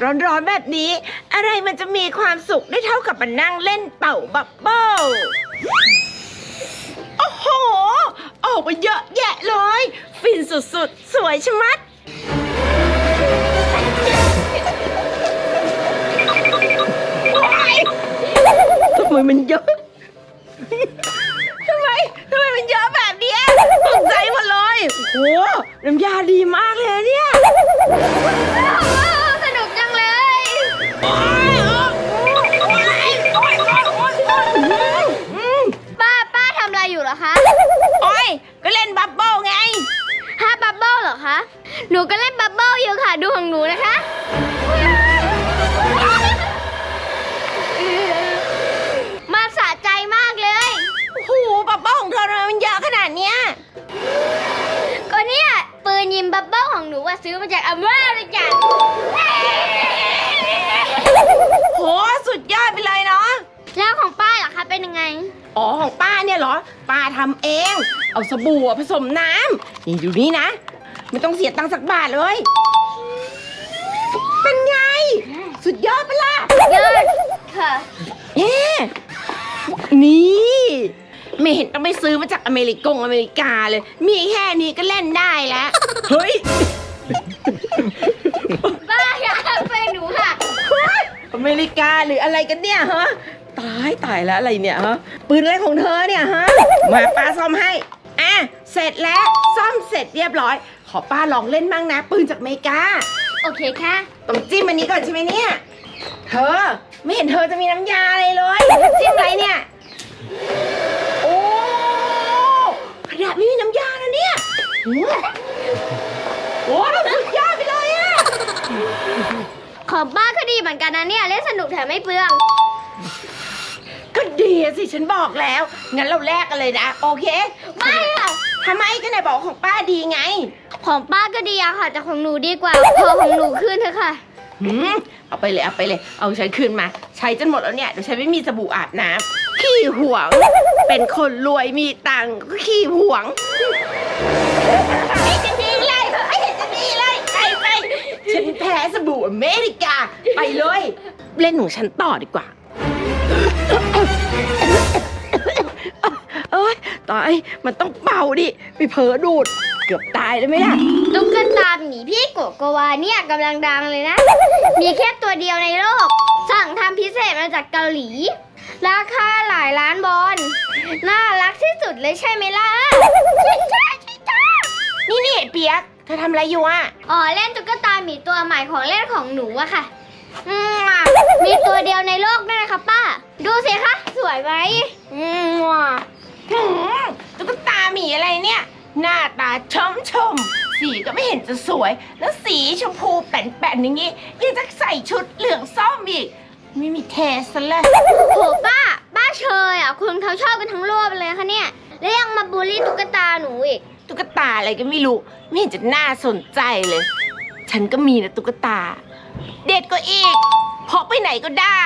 ศร้อนๆแบบนี้ อะไรมันจะมีความสุขได้เท่ากับมานั่งเล่นเป่าบับเบิ้ลโอ้โห ออกมาเยอะแยะเลย ฟินสุดๆ สวยชะมัด ทำไมมันเยอะ ทำไมทำไมมันเยอะแบบเนี้ยตกใจหมดเลย โอ้โห น้ำยาดีมากเลยเนี่ย ป้าป้าทำอะไรอยู่เหรอคะโอ๊ยก็เล่นบับเบิ้ลไง ฮะบับเบิ้ลเหรอคะ หนูก็เล่นบับเบิ้ลอยู่ค่ะ ดูของหนูนะคะ มาสะใจมากเลย โอ้โหบับเบิ้ลของเธอทำไมมันเยอะขนาดเนี้ย ก็เนี่ยปืนยิมบับเบิ้ลของหนูว่าซื้อมาจากอเมริกา อ๋อของป้าเนี่ยเหรอ ป้าทำเอง เอาสบู่อะผสมน้ำนี่ดูนี่นะ ไม่ต้องเสียตังค์สักบาทเลย เป็นไง สุดยอดปะล่ะเยอะค่ะ เอ๊ะนี่ ไม่เห็นต้องไปซื้อมาจากอเมริกงอเมริกาเลย มีแค่นี้ก็เล่นได้แล้ว เฮ้ย ป้าอย่าเอาปืนหนูค่ะ อเมริกาหรืออะไรกันเนี่ยฮะ ตายตายแล้วอะไรเนี่ยฮะปืนอะไรของเธอเนี่ยฮะมาป้าซ่อมให้อะเสร็จแล้วซ่อมเสร็จเรียบร้อย ขอป้าลองเล่นบ้างนะ ปืนจากอเมริกาโอเคค่ะ ต้องจิ้มอันนี้ก่อนใช่ไหมเนี่ยเธอไม่เห็นเธอจะมีน้ำยาอะไรเลยจิ้มอะไรเนี่ยโอ้ขนาดไม่มีน้ำยานะเนี่ยโอ้โหสุดยอดไปเลยอะของป้าก็ดีเหมือนกันนะเนี่ย เล่นสนุกแถมไม่เปลืองก็ ดีอะสิฉันบอกแล้ว งั้นเราแลกกันเลยนะ โอเคไม่ค่ะทำไมก็ไหนบอกของป้าดีไง ของป้าก็ดีอะค่ะแต่ของหนูดีกว่าพอของหนูขึ้นเถอะค่ะ หืมเอาไปเลยเอาไปเลย เอาฉันคืนมา ใช้จนหมดแล้วเนี่ยเดี๋ยวฉันไม่มีสบู่อาบน้ำขี้หวง เป็นคนรวยมีตังค์ก็ขี้หวงไม่จะดีเลยไม่เห็นจะดีเลยไปไปฉันแพ้สบู่อเมริกา ไปเลย เล่นของฉันต่อดีกว่า เอ้ยตายมันต้องเป่าดิไปเผลอดูด เกือบตายแล้วไหมล่ะ ตุ๊กตาหมีพี่โกโกวาเนี่ยกำลังดังเลยนะ มีแค่ตัวเดียวในโลก สั่งทำพิเศษมาจากเกาหลี ราคาหลายล้านบอลน่ารักที่สุดเลยใช่ไหมล่ะชิจ้าชิจ้านี่นี่ไอ้เปียก เธอทำอะไรอยู่อะ อ๋อเล่นตุ๊กตาหมีตัวใหม่ของเล่นของหนูอะค่ะอืมมีตัวเดียวในโลกด้วยนะคะป้า ดูสิคะ สวยไหมอืมหืมตุ๊กตาหมีอะไรเนี่ย หน้าตาชมชมสีก็ไม่เห็นจะสวย แล้วสีชมพูแป่นๆอย่างงี้ยังจะใส่ชุดเหลืองส้มอีก ไม่มีเทสซะเลย โหป้าป้าเชยอะคุณเขาชอบกันทั้งโลกเลยค่ะเนี่ย แล้วยังมาบูลลี่ตุ๊กตาหนูอีก ตุ๊กตาอะไรก็ไม่รู้ ไม่เห็นจะน่าสนใจเลย ฉันก็มีนะตุ๊กตา เด็ดก็อีกพกไปไหนก็ได้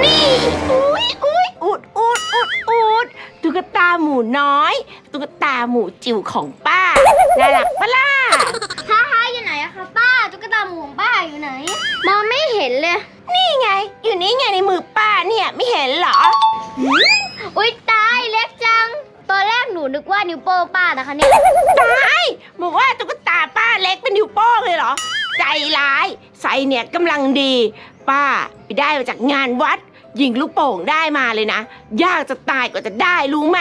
นี่อุ้ยอุ้ยอุดอุดอุดอุดตุ๊กตาหมูน้อย ตุ๊กตาหมูจิ๋วของป้าน่ารักปะล่ะฮ่าฮ่าอยู่ไหนอะคะป้า ตุ๊กตาหมูของป้าอยู่ไหน มองไม่เห็นเลย นี่ไง อยู่นี่ไงในมือป้าเนี่ยไม่เห็นเหรอ อุ๊ยตายเล็กจัง ตอนแรกหนูนึกว่านิ้วโป้งป้านะคะเนี่ยตายบอกว่าตุ๊กตาป้าเล็กเป็นนิ้วโป้งเลยเหรอ ใจร้ายไซส์เนี่ยกำลังดี ป้าไปได้มาจากงานวัด ยิงลูกโป่งได้มาเลยนะ ยากจะตายกว่าจะได้รู้ไหม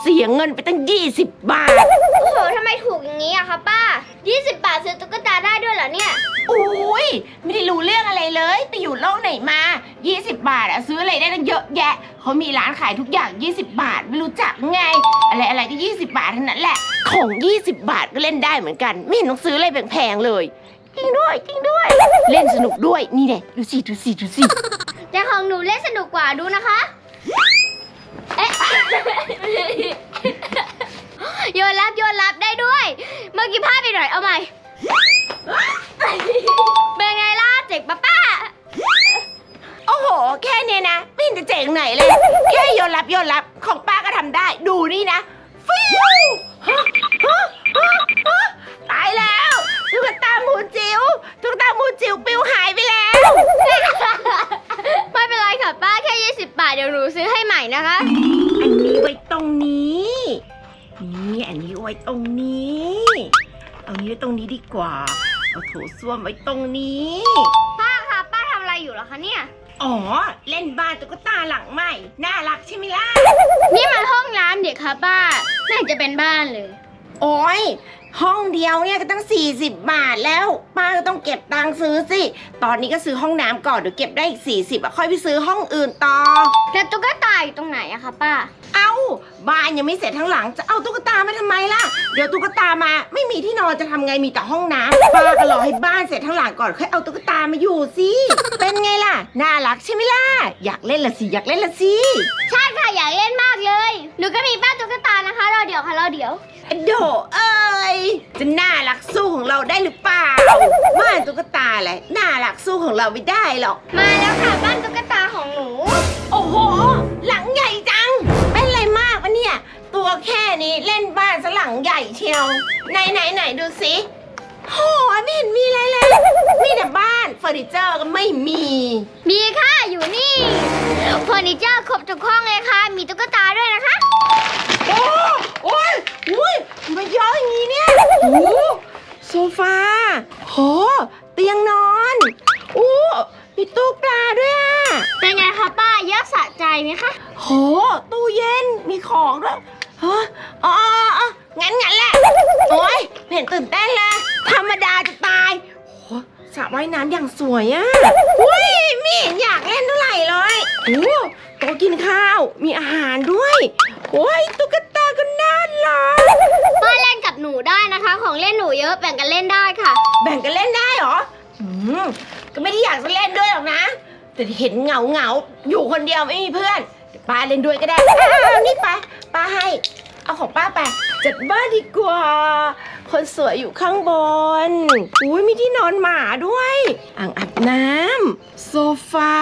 เสียเงินไปตั้ง 20 บาท โอ้โหทำไมถูกอย่างนี้อะคะป้า 20 บาทซื้อตุ๊กตาได้ด้วยเหรอเนี่ย อุ้ยไม่ได้รู้เรื่องอะไรเลย ไปอยู่โลกไหนมา 20 บาทอะซื้ออะไรได้ตั้งเยอะแยะ เขามีร้านขายทุกอย่าง 20 บาท ไม่รู้จักไง อะไรอะไรก็ 20 บาทเท่านั้นแหละ ของ 20 บาทก็เล่นได้เหมือนกัน ไม่เห็นต้องซื้ออะไรแพงๆเลย จริงด้วยจริงด้วย เล่นสนุกด้วยนี่แหละดูสิดูสิดูสิแต่ของหนูเล่นสนุกกว่าดูนะคะ เอ๊ะ โยนรับโยนรับได้ด้วย เมื่อกี้พลาดไปหน่อยเอาใหม่ เป็นไงล่ะเจ๋งปะป้า โอ้โห แค่เนี้ยนะไม่เห็นจะเจ๋งไหนเลย แค่โยนรับโยนรับของป้าก็ทำได้ดูนี่นะฟิวฮะฮะฮะฮะตายแล้วตุ๊กตาาหมูจิ๋วตุ๊กตาหมูจิ๋วปิวหายไปแล้ว ไม่เป็นไรค่ะป้าแค่ 20 บาทเดี๋ยวหนูซื้อให้ใหม่นะคะ อันนี้ไว้ตรงนี้ นี่อันนี้ไว้ตรงนี้ เอานี้ไตรงนี้ดีกว่า เอาโถส้วมไว้ตรงนี้ ป้าค่ะป้าทำอะไรอยู่หรอคะเนี่ย อ๋อ เล่นบ้านตุ๊กตาหลังใหม่ น่ารักใช่ไหมล่ะ นี่มันห้องน้ำเด็กค่ะป้าน่าจะเป็นบ้านเลย โอ้ย ห้องเดียวเนี่ยก็ตั้ง 40 บาทแล้ว ป้าก็ต้องเก็บตังค์ซื้อสิ ตอนนี้ก็ซื้อห้องน้ำก่อนเดี๋ยวเก็บได้อีก 40อะค่อยไปซื้อห้องอื่นต่อ แล้วตุ๊กตาอยู่ตรงไหนอะคะป้า เอาบ้านยังไม่เสร็จทั้งหลังจะเอาตุ๊กตามาทำไมล่ะ เดี๋ยวตุ๊กตามาไม่มีที่นอนจะทำไงมีแต่ห้องน้ำป้าก็รอให้บ้านเสร็จทั้งหลังก่อนค่อยเอาตุ๊กตามาอยู่สิ เป็นไงล่ะ น่ารักใช่ไหมล่ะ อยากเล่นละสิอยากเล่นละสิ ใช่ค่ะอยากเล่นมากเลย หนูก็มีบ้านตุ๊กตานะคะรอเดี๋ยวค่ะรอเดี๋ยว โดเอ้ยจะน่ารักสู้ของเราได้หรือเปล่าบ้านตุ๊กตาแหละน่ารักสู้ของเราไม่ได้หรอก มาแล้วค่ะบ้านตุ๊กตาของหนู โอ้โห หลังใหญ่จัง เป็นอะไรมากวะเนี่ย ตัวแค่นี้เล่นบ้านซะหลังใหญ่เชียว ไหนไหนไหนดูสิโหไม่เห็นมีอะไรเลยมีแต่บ้านเฟอร์นิเจอร์ก็ไม่มี มีค่ะอยู่นี่เฟอร์นิเจอร์ครบทุกห้องเลยค่ะ มีตุ๊กตาด้วยนะคะ โอ้โอ้ยอุ้ยมาเยอะอย่างนี้เนี่ยโอ้โซ ฟา โห เตียงนอนโอ้มีตู้ปลาด้วยอะ เป็นไงคะป้าเยอะสะใจไหมคะ โห ตู้เย็น มีของด้วยฮะอ๋ออ๋ออ๋องั้นงั้นแหละ โอ้ยไม่เห็นตื่นเต้นเลย ธรรมดาจะตาย โหสระว่ายน้ำอย่างสวยอะอุ้ยไม่เห็นอยากเล่นเท่าไหร่เลย โอ้โต๊ะกินข้าว มีอาหารด้วย โอ้ยตุ๊ก ตาก็น่ารักป้าเล่นกับหนูได้นะคะ ของเล่นหนูเยอะแบ่งกันเล่นได้ค่ะ แบ่งกันเล่นได้เหรออืมก็ไม่ได้อยากจะเล่นด้วยหรอกนะ แต่เห็นเหงาเหงาๆอยู่คนเดียวไม่มีเพื่อนป้าเล่นด้วยก็ได้อ้าวนี่ป้าป้าให้ เอาของป้าไป จัดบ้านดีกว่า คนสวยอยู่ข้างบน อุ้ยมีที่นอนหมาด้วย อ่างอาบน้ำโซฟา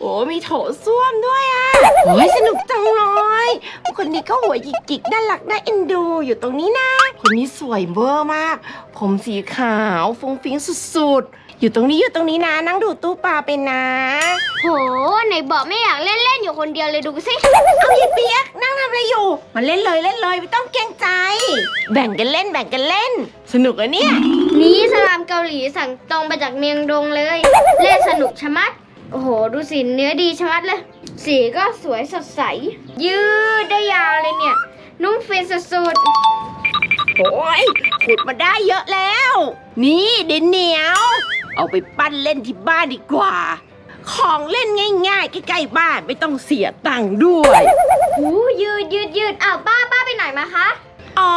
โอ้มีโถส้วมด้วยอะ โอ้ยสนุกจังเลยคนนี้ก็หัวหยิกๆน่ารักน่าเอ็นดูอยู่ตรงนี้นะ คนนี้สวยเวอร์มาก ผมสีขาวฟงฟิ้งสุดๆ อยู่ตรงนี้อยู่ตรงนี้นะ นั่งดูตู้ปลาเป็นนะ โหไหนบอกไม่อยากเล่นเล่นอยู่คนเดียวเลยดูสิเอาอย่าเปียกนั่งทำอะไรอยู่ มาเล่นเลยเล่นเลยไม่ต้องเกรงใจ แบ่งกันเล่นแบ่งกันเล่น สนุกอะเนี่ย นี่สลามเกาหลีสั่งตรงมาจากเมียงดงเลย เล่นสนุกชะมัด โอ้โห ดูสิเนื้อดีชะมัดเลย สีก็สวยสดใส ยืดได้ยาวเลยเนี่ย นุ่มฟินสุดโอ้ยขุดมาได้เยอะแล้ว นี่ดินเหนียว เอาไปปั้นเล่นที่บ้านดีกว่า ของเล่นง่าย ๆ ใกล้ๆบ้านไม่ต้องเสียตังค์ด้วยๆหูยืดยืดยืดอ้าวป้าป้าไปไหนมาคะ อ๋อ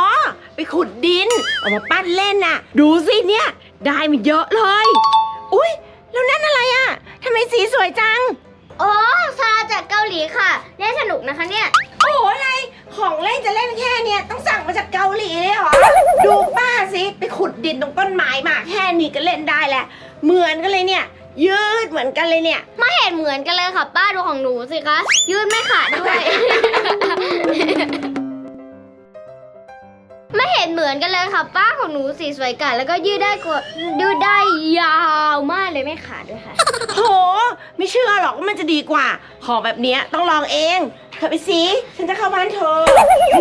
ไปขุดดิน เอามาปั้นเล่นน่ะ ดูสิเนี่ย ได้มาเยอะเลย อุ้ยแล้วนั่นอะไรอะทำไมสีสวยจัง โอ้ซาจากเกาหลีค่ะเล่นสนุกนะคะเนี่ย โอ้โหอะไร ของเล่นจะเล่นแค่เนี้ยต้องสั่งมาจากเกาหลีเลยเหรอ ดูป้าสิ ไปขุดดินตรงต้นไม้มาแค่นี้ก็เล่นได้แหละเหมือนกันเลยเนี่ย ยืดเหมือนกันเลยเนี่ย ไม่เห็นเหมือนกันเลยค่ะป้าดูของหนูสิคะยืดไม่ขาดด้วย ไม่เห็นเหมือนกันเลยค่ะป้าของหนูสีสวยกัดแล้วก็ยืดได้กว่ายืดได้ยาวมากเลยไม่ขาดด้วยค่ะ โห ไม่เชื่อหรอกว่ามันจะดีกว่า ของแบบเนี้ยต้องลองเอง เธอไปสิฉันจะเข้าบ้านเธอ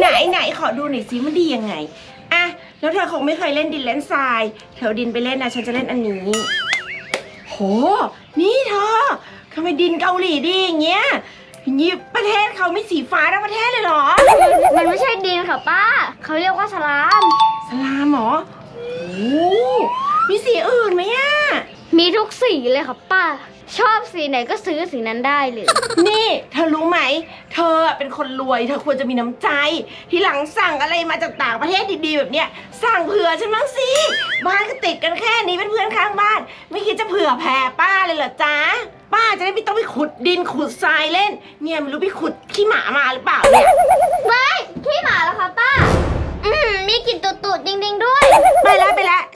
ไหนไหนขอดูหน่อยสิมันดียังไงอะแล้วเธอคงไม่เคยเล่นดินเล่นทราย เธอเอาดินไปเล่นนะฉันจะเล่นอันนี้ โห นี่เธอทำไมดินเกาหลีดีอย่างเงี้ยอย่างงี้ประเทศเขาไม่สีฟ้าทั้งประเทศเลยเหรอ มันไม่ใช่ดินค่ะป้า เขาเรียกว่าสลาม สลามเหรอโอ้มีสีอื่นไหมอะมีทุกสีเลยค่ะป้า ชอบสีไหนก็ซื้อสีนั้นได้เลย นี่เธอรู้ไหม เธอเป็นคนรวย เธอควรจะมีน้ำใจ ที่หลังสั่งอะไรมาจากต่างประเทศดีๆแบบเนี้ย สั่งเผื่อฉันบ้างสิ บ้านก็ติดกันแค่นี้เป็นเพื่อนข้างบ้าน ไม่คิดจะเผื่อแผ่ป้าเลยเหรอจ๊ะ ป้าจะได้ไม่ต้องไปขุดดินขุดทรายเล่น เนี่ยไม่รู้ไปขุดขี้หมามาหรือเปล่าเนี่ย ไม่ขี้หมาแล้วค่ะป้า อืมมีกลิ่นตูดๆดิ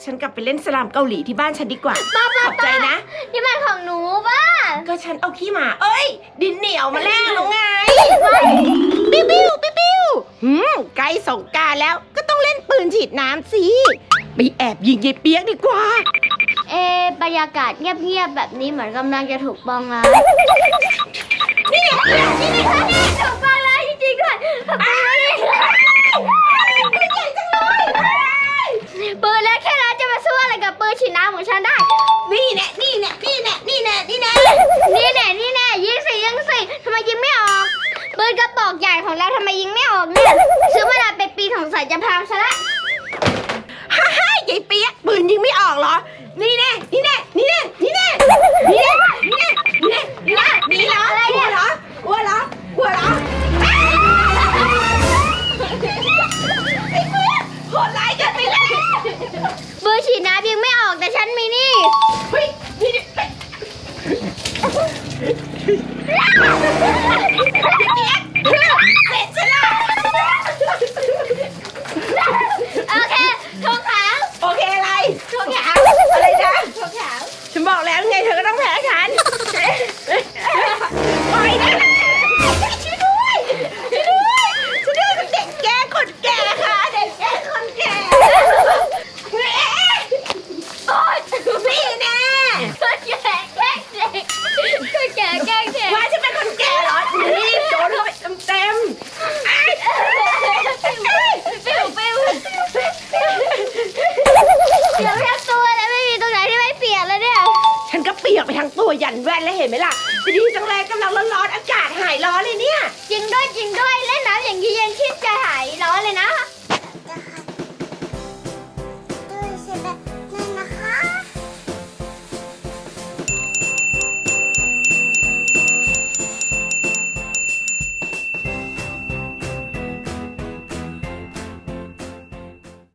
ฉันกลับไปเล่นสลามเกาหลีที่บ้านฉันดีกว่าป้าป้าขอบใจนะ นี่มันของหนูป้าก็ฉันเอาขี้หมา เอ้ย ดินเหนียวมาแลกแล้วไงปิ้วปิ้วปิ้วปิ้วหืมใกล้สงกรารแล้วก็ต้องเล่นปืนฉีดน้ำสิไปแอบยิงยายเปียกดีกว่า เอะบรรยากาศเงียบๆแบบนี้เหมือนกำลังจะถูกปองร้าย จะพังซะละฮ่าฮ่ายายเปี๊ยกปืนยิงไม่ออกเหรอ นี่แน่ นี่แน่ นี่แน่ นี่แน่ นี่แน่ นี่แน่ นี่แน่นี่แน่นี่เหรอวัวเหรอวัวเหรอวัวเหรออ้าวไอ้เปี๊ยกโหดร้ายเกินไปแล้วปืนฉีดน้ำยิงไม่ออกแต่ฉันมีนี่ เฮ้ยนี่นี่เปี๊ยก ล้อเลยเนี่ย จริงด้วยจริงด้วย